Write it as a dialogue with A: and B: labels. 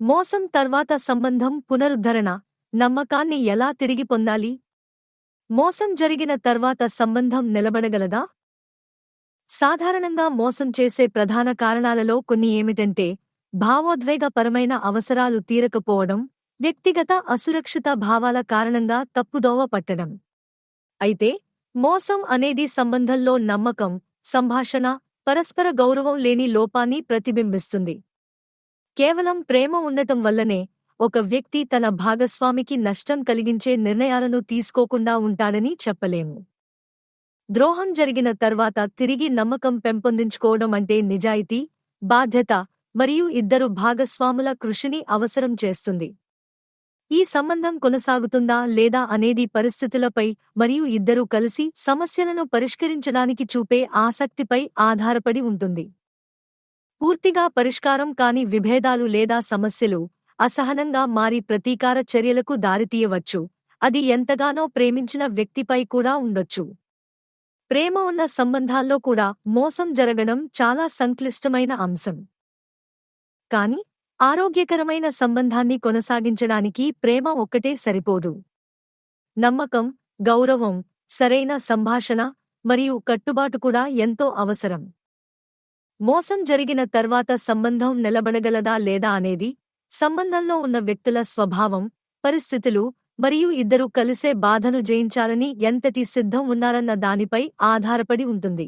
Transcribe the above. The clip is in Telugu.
A: మోసం తర్వాత సంబంధం పునరుద్ధరణ నమ్మకాన్ని ఎలా తిరిగి పొందాలి? మోసం జరిగిన తర్వాత సంబంధం నిలబడగలదా? సాధారణంగా మోసం చేసే ప్రధాన కారణాలలో కొన్ని ఏమిటంటే భావోద్వేగపరమైన అవసరాలు తీరకపోవడం వ్యక్తిగత అసురక్షిత భావాల కారణంగా తప్పుదోవ పట్టడం. అయితే మోసం అనేది సంబంధంలో నమ్మకం సంభాషణ పరస్పర గౌరవం లేని లోపాన్ని ప్రతిబింబిస్తుంది. కేవలం ప్రేమ ఉండటం వల్లనే ఒక వ్యక్తి తన భాగస్వామికి నష్టం కలిగించే నిర్ణయాలను తీసుకోకుండా ఉంటాడని చెప్పలేము. ద్రోహం జరిగిన తర్వాత తిరిగి నమ్మకం పెంపొందించుకోవడం అంటే నిజాయితీ బాధ్యత మరియు ఇద్దరు భాగస్వాముల కృషిని అవసరం చేస్తుంది. ఈ సంబంధం కొనసాగుతుందా లేదా అనేది పరిస్థితులపై మరియు ఇద్దరూ కలిసి సమస్యలను పరిష్కరించడానికి చూపే ఆసక్తిపై ఆధారపడి ఉంటుంది. పూర్తిగా పరిష్కారం కాని విభేదాలు లేదా సమస్యలు అసహనంగా మారి ప్రతీకార చర్యలకు దారితీయవచ్చు. అది ఎంతగానో ప్రేమించిన వ్యక్తిపై కూడా ఉండొచ్చు. ప్రేమ ఉన్న సంబంధాల్లో కూడా మోసం జరగడం చాలా సంక్లిష్టమైన అంశం. కాని ఆరోగ్యకరమైన సంబంధాన్ని కొనసాగించడానికి ప్రేమ ఒక్కటే సరిపోదు. నమ్మకం గౌరవం సరైన సంభాషణ మరియు కట్టుబాటు కూడా ఎంతో అవసరం. మోసం జరిగిన తర్వాత సంబంధం నిలబడగలదా లేదా అనేది సంబంధంలో ఉన్న వ్యక్తుల స్వభావం పరిస్థితులు మరియు ఇద్దరూ కలిసే బాధను జయించాలని ఎంతటి సిద్ధం ఉన్నారన్న దానిపై ఆధారపడి ఉంటుంది.